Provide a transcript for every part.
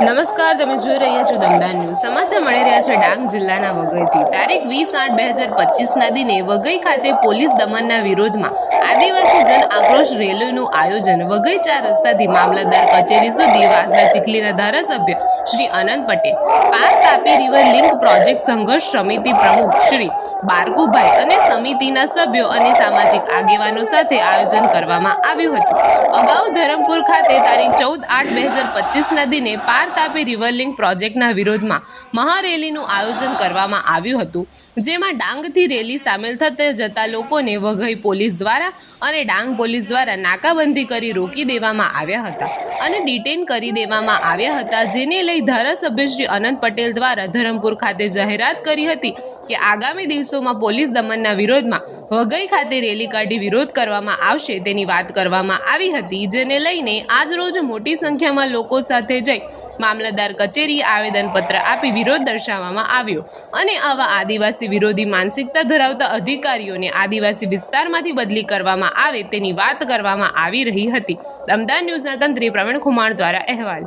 નમસ્કાર, તમે જોઈ રહ્યા છો દમદાર ન્યૂઝ. સમાચાર મળી રહ્યા છે ડાંગ જિલ્લાના વઘઈથી. તારીખ વીસ આઠ બે હજાર પચીસના દિને વઘઈ ખાતે પોલીસ દમનના વિરોધમાં આદિવાસી જન આક્રોશ રેલીનું આયોજન. વઘઈ ચાર રસ્તાથી મામલતદાર કચેરી સુધી વાસદા ચીખલીના ધારાસભ્ય શ્રી અનંત પટેલ પાર તાપી રિવર લિંક પ્રોજેક્ટ સંઘર્ષ સમિતિ પ્રમુખ શ્રી બારકુભાઈ અને સમિતિના સભ્યો અને સામાજિક આગેવાનો સાથે આયોજન કરવામાં આવ્યું હતું. અગાઉ ધરમપુર ખાતે તારીખ ચૌદ આઠ બે હજાર પચીસના દિને પાર તાપી રિવર લિંક પ્રોજેક્ટના વિરોધમાં મહારેલીનું આયોજન કરવામાં આવ્યું હતું, જેમાં ડાંગથી રેલી સામેલ થતા જતા લોકોને વઘઈ પોલીસ દ્વારા અને ડાંગ પોલીસ દ્વારા નાકાબંધી કરી રોકી દેવામાં આવ્યા હતા અને ડિટેન કરી દેવામાં આવ્યા હતા, જેને લઈ ધારાસભ્ય શ્રી અનંત પટેલ દ્વારા ધરમપુર ખાતે જાહેરાત કરી હતી કે આગામી દિવસોમાં પોલીસ દમનના વિરોધમાં વઘઈ ખાતે રેલી કાઢી વિરોધ કરવામાં આવશે તેની વાત કરવામાં આવી હતી, જેને લઈને આજરોજ મોટી સંખ્યામાં લોકો સાથે જઈ મામલતદાર કચેરી આવેદનપત્ર આપી વિરોધ દર્શાવવામાં આવ્યો અને આવા આદિવાસી વિરોધી માનસિકતા ધરાવતા અધિકારીઓને આદિવાસી વિસ્તારમાંથી બદલી કરવામાં આવે તેની વાત કરવામાં આવી રહી હતી. દમદાર ન્યૂઝના તંત્રી પ્રવીણ ખુમાણ દ્વારા અહેવાલ.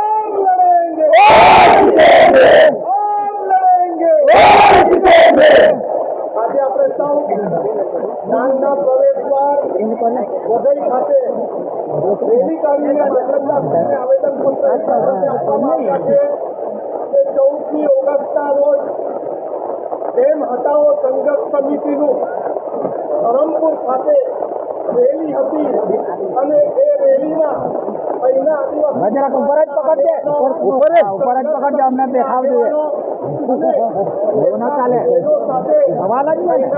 આજે આપણે સૌ જ્ઞાનના પ્રવેશ વગઈ ખાતે રેલી કાઢીને આપવામાં આવ્યા છે કે ચૌદમી ઓગસ્ટના રોજ ડેમ હટાવો સંઘર્ષ સમિતિનું ધરમપુર ખાતે રેલી હતી અને એ રેલીમાં આદિવાસી ઉપર જ પકડજે. ઉપર જ પકડજે અમને દેખાવજો. એવું ના ચાલે. સવાલ જ નહીં.